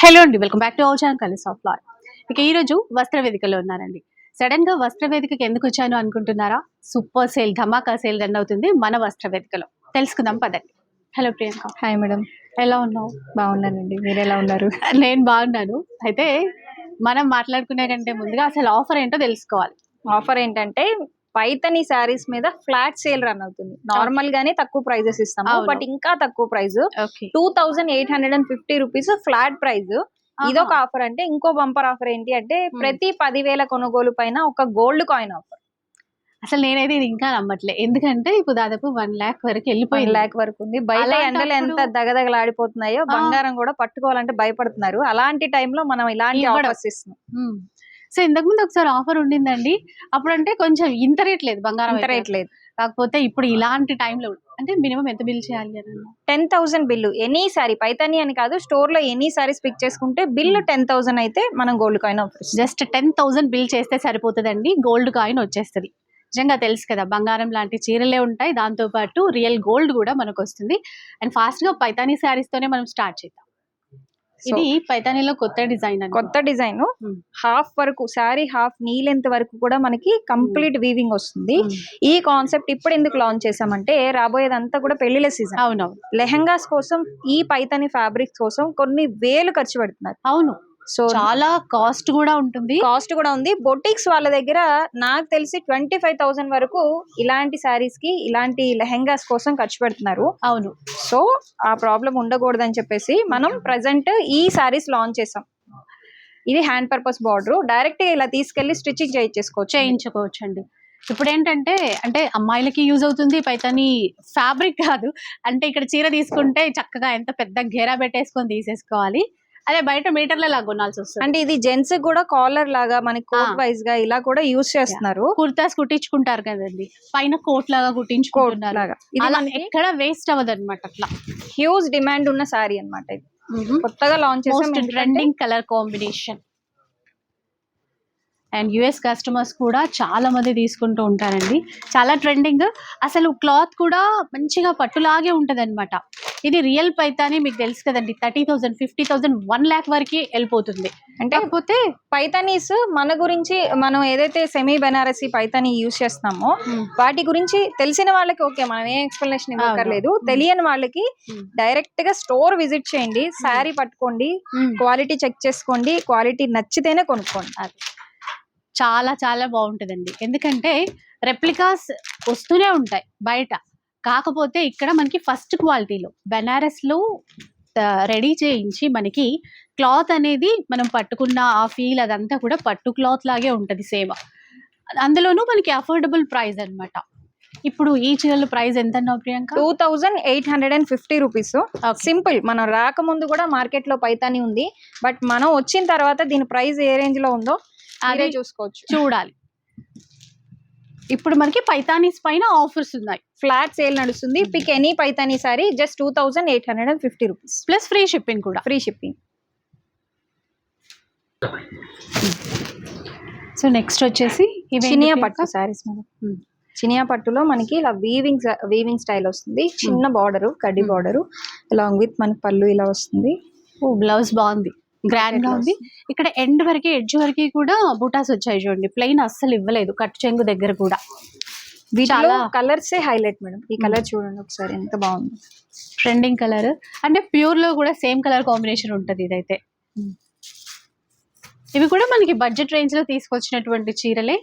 Hello అండి welcome back to our channel కలిసి ఆఫ్ లాయ్. ఇక ఈ రోజు వస్త్ర వేదికలో ఉన్నానండి సడన్గా వస్త్ర వేదికకి ఎందుకు వచ్చాను అనుకుంటున్నారా? Super sale dhamaka sale run అవుతుంది మన వస్త్ర వేదికలో. తెలుసుకుందాం పదండి. హలో ప్రియాంక హాయ్ మేడం ఎలా ఉన్నావు? బాగున్నానండి. మీరు ఎలా ఉన్నారు? నేను బాగున్నాను. అయితే మనం మాట్లాడుకునే కంటే ముందుగా అసలు ఆఫర్ ఏంటో తెలుసుకోవాలి. ఆఫర్ ఏంటంటే పైతని శారీస్ మీద ఫ్లాట్ సేల్ రన్ అవుతుంది. నార్మల్ గానే తక్కువ ప్రైజెస్ ఇస్తాము. బట్ ఇంకా తక్కువ price two thousand eight hundred and fifty rupees flat price ఇదొక ఆఫర్ అంటే ఇంకో బంపర్ ఆఫర్ ఏంటి అంటే. ప్రతి పదివేల కొనుగోలు పైన ఒక గోల్డ్ కాయిన్ ఆఫర్. అసలు నేనైతే ఇది ఇంకా నమ్మట్లే. ఎందుకంటే ఇప్పుడు దాదాపు వన్ లాక్ వరకు వన్ వెళ్ళిపోయింది లాక్ వరకు ఉంది. బయట ఎండలు ఎంత దగదగలాడిపోతున్నాయో. బంగారం కూడా పట్టుకోవాలంటే భయపడుతున్నారు. అలాంటి టైంలో మనం ఇలాంటి. ఆఫర్స్ ఇస్తున్నాం. సో ఇంతకు ముందు ఒకసారి ఆఫర్ ఉండిందండి. అప్పుడంటే కొంచెం ఇంత రేట్ లేదు బంగారం ఇంత. రేట్ లేదు. కాకపోతే ఇప్పుడు ఇలాంటి టైంలో అంటే మినిమం ఎంత బిల్ చేయాలి అని అన్నా? Ten thousand bill. Any saree Paithani అని కాదు స్టోర్లో ఎనీ సారీస్ పిక్ చేసుకుంటే బిల్లు టెన్ థౌసండ్ అయితే మనం gold coin just ten thousand bill చేస్తే సరిపోతుందండి గోల్డ్ కాయిన్ వచ్చేస్తుంది. నిజంగా తెలుసు కదా బంగారం లాంటి చీరలే ఉంటాయి దాంతో పాటు రియల్ గోల్డ్ కూడా మనకు వస్తుంది. అండ్ ఫాస్ట్గా పైతానీ శారీస్ తోనే మనం స్టార్ట్ చేద్దాం. ఇది పైతానీలో కొత్త డిజైన్ కొత్త డిజైన్. Hmm. హాఫ్ వరకు సారీ హాఫ్ నీ లెంత్ వరకు కూడా మనకి కంప్లీట్ వీవింగ్ వస్తుంది. ఈ కాన్సెప్ట్ ఇప్పుడు ఎందుకు లాంచ్ చేసామంటే రాబోయేదంతా కూడా పెళ్ళిళ్ళ సీజన్ అవునవును. లెహంగాస్ కోసం ఈ పైతాని ఫ్యాబ్రిక్స్ కోసం కొన్ని వేలు ఖర్చు పెడుతున్నారు. అవును. సో చాలా కాస్ట్ కూడా ఉంటుంది. కాస్ట్ కూడా ఉంది. బొటిక్స్ వాళ్ళ దగ్గర నాకు తెలిసి ట్వంటీ ఫైవ్ థౌసండ్ వరకు ఇలాంటి శారీస్కి ఇలాంటి లెహంగాస్ కోసం ఖర్చు పెడుతున్నారు. అవును. సో ఆ ప్రాబ్లం ఉండకూడదని చెప్పేసి మనం ప్రజెంట్ ఈ శారీస్ లాంచ్ చేసాం. ఇది హ్యాండ్ పర్పస్ బార్డర్ డైరెక్ట్ ఇలా తీసుకెళ్ళి స్టిచ్చింగ్ చేయించేసుకోవచ్చు. చేయించుకోవచ్చు అండి ఇప్పుడు ఏంటంటే అంటే అమ్మాయిలకి యూజ్ అవుతుంది పైతాని ఫ్యాబ్రిక్ కాదు. అంటే ఇక్కడ చీర తీసుకుంటే చక్కగా ఎంత పెద్ద గేరా పెట్టేసుకొని తీసేసుకోవాలి. అదే బయట మీటర్ల లాగా కొనాల్సి వస్తుంది. అంటే ఇది జెంట్స్ కూడా కాలర్ లాగా మనకి కోట్. వైజ్గా ఇలా కూడా యూస్ చేస్తున్నారు. కుర్తాస్ కుట్టించుకుంటారు కదండి. పైన కోట్ లాగా కోట్ కుట్టించుకుంటున్నారు అలా ఎక్కడ వేస్ట్ అవ్వదు అనమాట అట్లా. హ్యూజ్ డిమాండ్ ఉన్న శారీ అన్నమాట ఇది. కొత్తగా లాంచ్ చేసాం మోస్ట్ ఎందుకంటే trending colour combination and US customers కూడా చాలా మంది తీసుకుంటూ ఉంటారండి. చాలా ట్రెండింగ్ అసలు క్లాత్ కూడా మంచిగా పట్టులాగే ఉంటది అనమాట ఇది రియల్ పైతాని మీకు తెలుసు కదండి. Thirty thousand fifty thousand one lakh వరకు వెళ్ళిపోతుంది. అంటే కాకపోతే పైతానీస్ మన గురించి మనం ఏదైతే సెమీ బెనారసి పైతాని యూస్ చేస్తున్నామో వాటి గురించి తెలిసిన వాళ్ళకి ఓకే మనం ఏం ఎక్స్ప్లెనేషన్ ఇవ్వక్కర్లేదు. తెలియని వాళ్ళకి. డైరెక్ట్గా స్టోర్ విజిట్ చేయండి. శారీ పట్టుకోండి. క్వాలిటీ చెక్ చేసుకోండి. క్వాలిటీ నచ్చితేనే కొనుక్కోండి. చాలా చాలా బాగుంటుందండి. ఎందుకంటే రెప్లికాస్ వస్తూనే ఉంటాయి బయట. కాకపోతే ఇక్కడ మనకి ఫస్ట్ క్వాలిటీలో బెనారస్లో రెడీ చేయించి మనకి క్లాత్ అనేది మనం పట్టుకున్న ఆ ఫీల్ అదంతా కూడా పట్టు క్లాత్ లాగే ఉంటుంది సేమ్ అందులోనూ మనకి అఫోర్డబుల్ ప్రైస్ అన్నమాట. ఇప్పుడు ఈ చీరల ప్రైస్ ఎంత అన్నావు Priyanka? Two thousand eight hundred and fifty rupees. Simple మనం రాకముందు కూడా మార్కెట్లో పైతాని ఉంది. బట్ మనం వచ్చిన తర్వాత దీని ప్రైస్ ఏ రేంజ్లో ఉందో అది చూసుకోవచ్చు. చూడాలి. ఇప్పుడు మనకి పైతానీస్ పైన ఆఫర్స్ ఉన్నాయి. ఫ్లాట్ సేల్ నడుస్తుంది. Pick any Paithani saree just two thousand eight hundred and fifty rupees. Plus free shipping కూడా. Free shipping. సో నెక్స్ట్ వచ్చేసి చినియా? పట్టు సారీస్ మేడం. Hmm. చినియా పట్టులో మనకి ఇలా వీవింగ్ వీవింగ్ స్టైల్ వస్తుంది. చిన్న బార్డర్ కడ్డీ Hmm. బార్డర్ అలాంగ్ విత్ మనకి పళ్ళు ఇలా వస్తుంది. ఓ బ్లౌజ్ బాగుంది. గ్రాండ్గా ఉంది. ఇక్కడ ఎండ్ వరకు ఎడ్జ్ వరకు కూడా బూటాస్ వచ్చాయి చూడండి. ప్లెయిన్ అస్సలు ఇవ్వలేదు. కట్టు చెంగు దగ్గర కూడా. వీటిలో కలర్స్ హైలైట్ మేడం. ఈ కలర్ చూడండి ఒకసారి ఎంత బాగుంది. ట్రెండింగ్ కలర్ అంటే ప్యూర్లో కూడా సేమ్ కలర్ కాంబినేషన్ ఉంటది ఇదైతే. Hmm. ఇవి కూడా మనకి బడ్జెట్ రేంజ్లో తీసుకొచ్చినటువంటి చీరలే.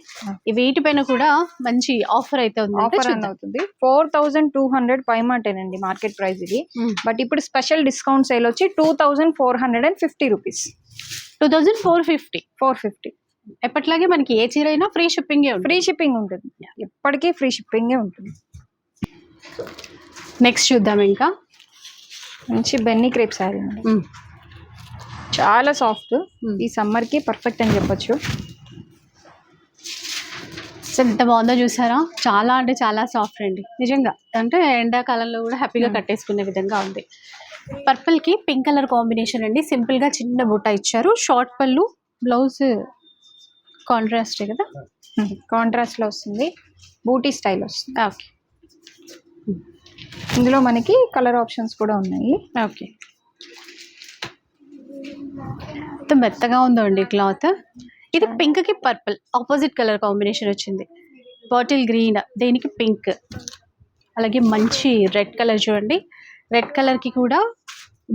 ఇవి వీటిపైన కూడా మంచి ఆఫర్ అయితే ఉంది ఆఫర్. అవుతుంది ఫోర్ థౌసండ్ టూ హండ్రెడ్ పై మాటేనండి మార్కెట్ ప్రైస్ ఇది. బట్ ఇప్పుడు స్పెషల్ డిస్కౌంట్ సేల్ వచ్చి two thousand four hundred and fifty rupees two thousand four fifty four fifty ఎప్పటిలాగే మనకి ఏ చీర అయినా ఫ్రీ షిప్పింగ్ ఫ్రీ షిప్పింగ్ ఉంటుంది. ఎప్పటికీ ఫ్రీ షిప్పింగే ఉంటుంది. నెక్స్ట్ చూద్దాం ఇంకా. మంచి బెన్నీ క్రేప్ శారీ చాలా సాఫ్ట్. Hmm. ఈ సమ్మర్కి పర్ఫెక్ట్ అని చెప్పొచ్చు. సో ఎంత బాగుందో చూసారా? చాలా అంటే చాలా సాఫ్ట్ అండి. నిజంగా. అంటే ఎండాకాలంలో కూడా హ్యాపీగా Hmm. కట్టేసుకునే విధంగా ఉంది. పర్పుల్కి పింక్ కలర్ కాంబినేషన్ అండి. సింపుల్గా చిన్న బుట్ట ఇచ్చారు. షార్ట్ పళ్ళు బ్లౌజ్ కాంట్రాస్ట్ కదా? కాంట్రాస్ట్లో వస్తుంది. బూటీ స్టైల్ వస్తుంది. ఓకే. ఇందులో మనకి కలర్ ఆప్షన్స్ కూడా ఉన్నాయి. ఓకే. ఎంత మెత్తగా ఉందండి క్లాత్. ఇది పింక్కి పర్పుల్ ఆపోజిట్ కలర్ కాంబినేషన్ వచ్చింది. బాటిల్ గ్రీన్ దేనికి పింక్? అలాగే మంచి రెడ్ కలర్ చూడండి. రెడ్ కలర్కి కూడా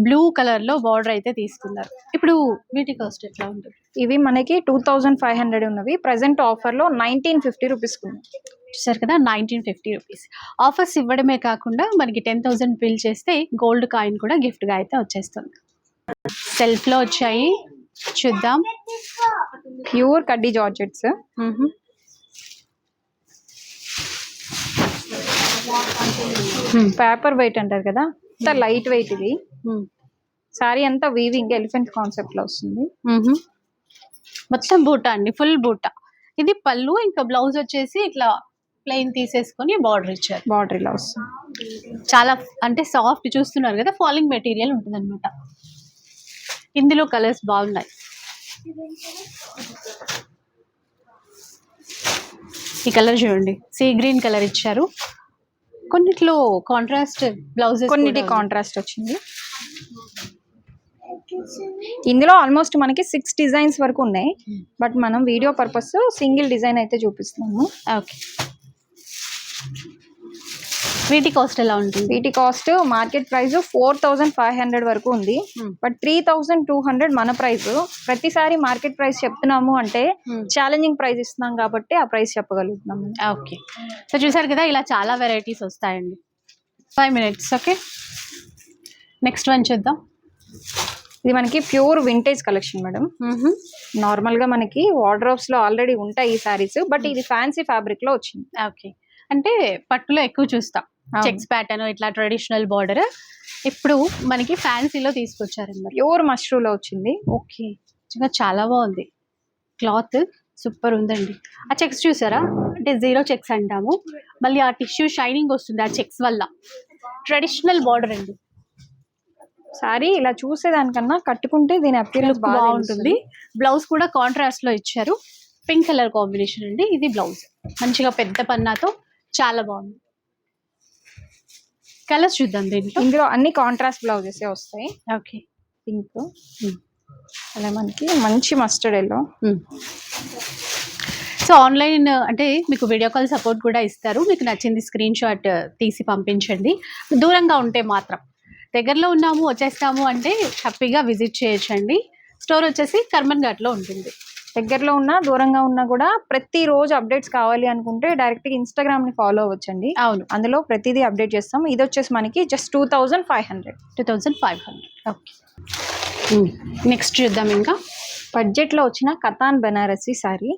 బ్లూ కలర్లో బార్డర్ అయితే తీసుకున్నారు. ఇప్పుడు వీటి కాస్ట్ ఎట్లా ఉంటుంది? ఇవి మనకి టూ థౌజండ్ ఫైవ్ హండ్రెడ్ ఉన్నవి. ప్రజెంట్ ఆఫర్లో నైన్టీన్ ఫిఫ్టీ రూపీస్ చూసారు కదా నైన్టీన్ ఫిఫ్టీ రూపీస్. ఆఫర్స్ ఇవ్వడమే కాకుండా మనకి టెన్ థౌసండ్ బిల్ చేస్తే గోల్డ్ కాయిన్ కూడా gift గా అయితే వచ్చేస్తుంది. సెల్ఫ్లో వచ్చాయి. చూద్దాం. ప్యూర్ కడ్డీ జార్జెట్స్. పేపర్ వెయిట్ అంటారు కదా? ఇంత లైట్ వెయిట్ ఇది. సారీ అంతా వీవింగ్ ఎలిఫెంట్ కాన్సెప్ట్లో వస్తుంది. మొత్తం బూట అండి ఫుల్ బూట. ఇది పళ్ళు ఇంకా బ్లౌజ్ వచ్చేసి ఇట్లా ప్లెయిన్ తీసేసుకొని బార్డర్ ఇచ్చారు. బార్డర్ ఇలా వస్తుంది చాలా అంటే సాఫ్ట్ చూస్తున్నారు కదా ఫాలింగ్ మెటీరియల్ ఉంటుంది అనమాట ఇందులో కలర్స్ బాగున్నాయి. ఈ కలర్ చూడండి. సీ గ్రీన్ కలర్ ఇచ్చారు. కొన్నిట్లో కాంట్రాస్ట్ బ్లౌజెస్ కొన్నిటి కాంట్రాస్ట్ వచ్చింది. ఇందులో ఆల్మోస్ట్ మనకి సిక్స్ డిజైన్స్ వరకు ఉన్నాయి. బట్ మనం వీడియో పర్పస్ సింగిల్ డిజైన్ అయితే చూపిస్తున్నాము ఓకే. వీటి కాస్ట్ ఎలా ఉంటుంది? వీటి cost market price four thousand five hundred వరకు ఉంది. Hmm. But three thousand two hundred మన ప్రైస్ ప్రతిసారి మార్కెట్ ప్రైస్ చెప్తున్నాము అంటే Hmm. ఛాలెంజింగ్ ప్రైస్ ఇస్తున్నాం కాబట్టి ఆ ప్రైస్ చెప్పగలుగుతున్నాము ఓకే సో చూసారు కదా ఇలా చాలా వెరైటీస్ వస్తాయండి. Five minutes okay next one చూద్దాం. ఇది మనకి ప్యూర్ వింటేజ్ కలెక్షన్ మేడం నార్మల్గా మనకి వార్డ్రోబ్స్లో ఆల్రెడీ ఉంటాయి ఈ సారీస్ బట్ ఇది ఫ్యాన్సీ ఫ్యాబ్రిక్లో వచ్చింది. ఓకే అంటే పట్టులో ఎక్కువ చూస్తాం. చెక్స్ ప్యాటర్న్ ఇట్లా ట్రెడిషనల్ బార్డర్. ఇప్పుడు మనకి ఫ్యాన్సీలో తీసుకొచ్చారన్నమాట. ప్యూర్లో వచ్చింది. ఓకే. నిజంగా చాలా బాగుంది. క్లాత్ సూపర్ ఉందండి. ఆ చెక్స్ చూసారా? అంటే జీరో చెక్స్ అంటాము. మళ్ళీ ఆ టిష్యూ షైనింగ్ వస్తుంది ఆ చెక్స్ వల్ల. ట్రెడిషనల్ బార్డర్ అండి. సారీ ఇలా చూసేదానికన్నా కట్టుకుంటే దీని అపియరెన్స్ లుక్ బాగుంటుంది. బ్లౌజ్ కూడా కాంట్రాస్ట్లో ఇచ్చారు. పింక్ కలర్ కాంబినేషన్ అండి. ఇది బ్లౌజ్. మంచిగా పెద్ద పన్నాతో చాలా బాగుంది. కలర్స్ చూద్దాం దీంట్లో. ఇందులో అన్ని కాంట్రాస్ట్ బ్లౌజెస్ వస్తాయి. ఓకే. పింక్ అలా మనకి మంచి మస్టర్డ్ ఎల్లో సో ఆన్లైన్ అంటే మీకు వీడియో కాల్ సపోర్ట్ కూడా ఇస్తారు. మీకు నచ్చింది స్క్రీన్ షాట్ తీసి పంపించండి. దూరంగా ఉంటే మాత్రం. దగ్గరలో ఉన్నాము వచ్చేస్తాము అంటే హ్యాపీగా విజిట్ చేయొచ్చండి. స్టోర్ వచ్చేసి కర్మన్ ఘాట్లో ఉంటుంది. దగ్గరలో ఉన్నా దూరంగా ఉన్నా కూడా ప్రతి రోజు అప్డేట్స్ కావాలి అనుకుంటే డైరెక్ట్గా ఇన్స్టాగ్రామ్ని ఫాలో అవ్వచ్చండి. అవును. అందులో ప్రతిదీ అప్డేట్ చేస్తాం. ఇది వచ్చేసి మనకి just two thousand five hundred two thousand five hundred okay next చూద్దాం ఇంకా. బడ్జెట్లో వచ్చిన కతాన్ బెనారసీ సారీ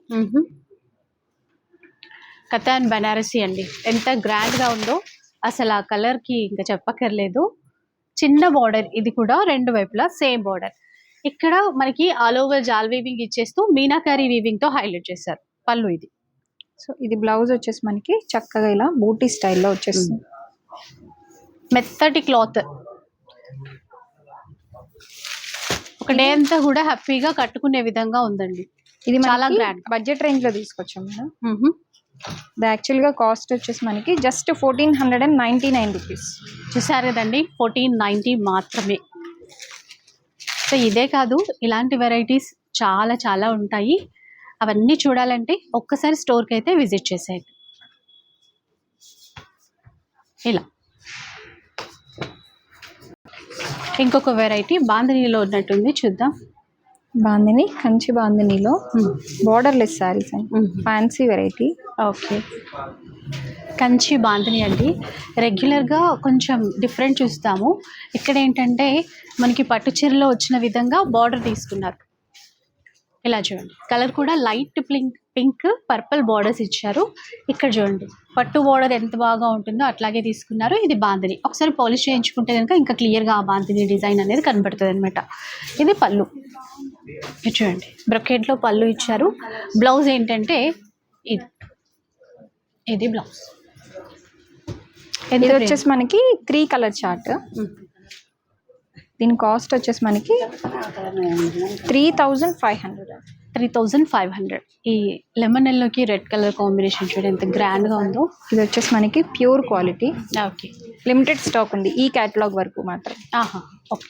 కథాన్ బనారసి అండి. ఎంత గ్రాండ్గా ఉందో అసలు ఆ కలర్కి ఇంకా చెప్పక్కర్లేదు. చిన్న బార్డర్ ఇది కూడా రెండు వైపులా సేమ్ బార్డర్ ఇక్కడ మనకి ఆల్ ఓవర్ జాల్ వీవింగ్ ఇచ్చేస్తూ మీనాకారి వీవింగ్తో హైలైట్ చేశారు. పళ్ళు ఇది. సో ఇది బ్లౌజ్ వచ్చేసి మనకి చక్కగా ఇలా బూటీ స్టైల్లో వచ్చేస్తుంది. మెత్తటి క్లాత్. ఒక డే అంతా కూడా హ్యాపీగా కట్టుకునే విధంగా ఉందండి. ఇది చాలా grand. బడ్జెట్ రేంజ్లో తీసుకొచ్చాం మేడం ఇది యాక్చువల్గా కాస్ట్ వచ్చేసి మనకి just fourteen hundred and ninety nine rupees చూసారు కదండి? ఫోర్టీన్ నైంటీ మాత్రమే. సో ఇదే కాదు ఇలాంటి వెరైటీస్ చాలా చాలా ఉంటాయి. అవన్నీ చూడాలంటే ఒక్కసారి స్టోర్కి అయితే విజిట్ చేసేయండి. ఇలా. ఇంకొక వెరైటీ బాంధనీలో ఉన్నట్టుంది చూద్దాం. బాందిని కంచి బాందినిలో బార్డర్ లెస్ శారీస్ అండి. Fancy variety. Okay. Kanchi bandhani అండి. రెగ్యులర్గా కొంచెం డిఫరెంట్ చూస్తాము. ఇక్కడ ఏంటంటే మనకి పట్టు చీరలో వచ్చిన విధంగా బార్డర్ తీసుకున్నారు. ఇలా చూడండి. కలర్ కూడా light pink pink purple borders ఇచ్చారు. ఇక్కడ చూడండి. పట్టు బార్డర్ ఎంత బాగా ఉంటుందో అట్లాగే తీసుకున్నారు. ఇది బాందిని ఒకసారి పాలిష్ చేయించుకుంటే కనుక ఇంకా క్లియర్గా ఆ బాందిని డిజైన్ అనేది కనబడుతుంది అనమాట ఇది పళ్ళు. చూడండి. బ్రొకెట్లో పళ్ళు ఇచ్చారు. బ్లౌజ్ ఏంటంటే ఇది. ఇది బ్లౌజ్. ఇది వచ్చేసి మనకి త్రీ కలర్ చార్ట్. దీని కాస్ట్ వచ్చేసి మనకి three thousand five hundred. Three thousand five hundred. ఈ లెమన్ ఎల్లోకి రెడ్ కలర్ కాంబినేషన్ చూడండి ఎంత గ్రాండ్గా ఉందో. ఇది వచ్చేసి మనకి pure quality. Okay. Limited stock ఉంది ఈ క్యాటలాగ్ వరకు మాత్రం. ఆహా ఓకే.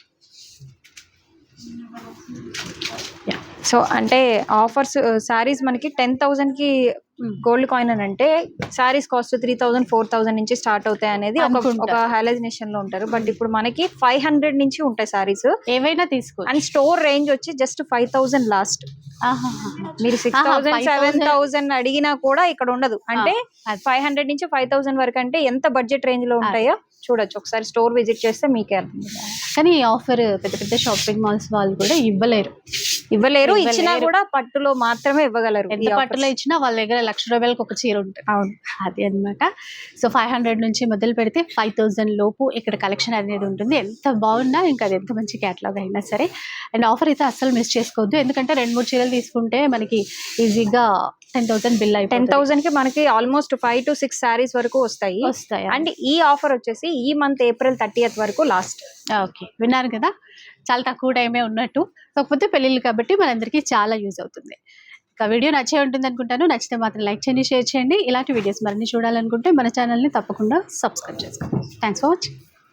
సో అంటే ఆఫర్స్ శారీస్ మనకి టెన్ థౌసండ్కి గోల్డ్ కాయిన్ అని అంటే sarees cost three thousand four thousand నుంచి స్టార్ట్ అవుతాయి అనేది ఒక. ఒక హాలజినేషన్లో ఉంటారు. బట్ ఇప్పుడు మనకి ఫైవ్ హండ్రెడ్ నుంచి ఉంటాయి శారీస్ ఏవైనా తీసుకో అండ్ స్టోర్ రేంజ్ వచ్చి జస్ట్ ఫైవ్ థౌసండ్ లాస్ట్. మీరు సిక్స్ థౌసండ్ 5,000 సెవెన్ థౌసండ్ అడిగినా కూడా ఇక్కడ ఉండదు. అంటే. ఫైవ్ హండ్రెడ్ నుంచి ఫైవ్ థౌసండ్ వరకు అంటే ఎంత బడ్జెట్ రేంజ్లో ఉంటాయో చూడొచ్చు. ఒకసారి స్టోర్ విజిట్ చేస్తే మీకే అర్థం కానీ ఈ ఆఫర్ పెద్ద పెద్ద షాపింగ్ మాల్స్ వాళ్ళు కూడా ఇవ్వలేరు. ఇవ్వలేరు. ఇచ్చినా కూడా పట్టులో మాత్రమే ఇవ్వగలరు ఎంత. పట్టులో ఇచ్చినా వాళ్ళ దగ్గర లక్ష రూపాయలకు ఒక చీర ఉంటుంది. అవును. అది అన్నమాట. సో ఫైవ్ హండ్రెడ్ నుంచి మొదలు పెడితే ఫైవ్ థౌజండ్ లోపు ఇక్కడ కలెక్షన్ అనేది ఉంటుంది. ఎంత బాగున్నా ఇంకా అది ఎంత మంచి క్యాటలాగ్ అయినా సరే. అండ్ ఆఫర్ అయితే అస్సలు మిస్ చేసుకోవద్దు. ఎందుకంటే రెండు మూడు చీరలు తీసుకుంటే మనకి ఈజీగా టెన్ థౌసండ్ బిల్ టెన్ అయిపోతుంది థౌసండ్కి మనకి almost five to six sarees వరకు వస్తాయి. వస్తాయి అండ్ ఈ ఆఫర్ వచ్చేసి ఈ మంత్ ఏప్రిల్ థర్టీఎత్ వరకు లాస్ట్ ఓకే విన్నారు కదా? చాలా తక్కువ టైమే ఉన్నట్టు. కాకపోతే పెళ్ళిళ్ళు కాబట్టి మనందరికీ చాలా యూజ్ అవుతుంది. ఇంకా వీడియో నచ్చే ఉంటుంది అనుకుంటాను. నచ్చితే మాత్రం లైక్ చేయండి షేర్ చేయండి. ఇలాంటి వీడియోస్ మరిన్ని చూడాలనుకుంటే మన ఛానల్ని తప్పకుండా సబ్స్క్రైబ్ చేసుకోండి. Thanks for watching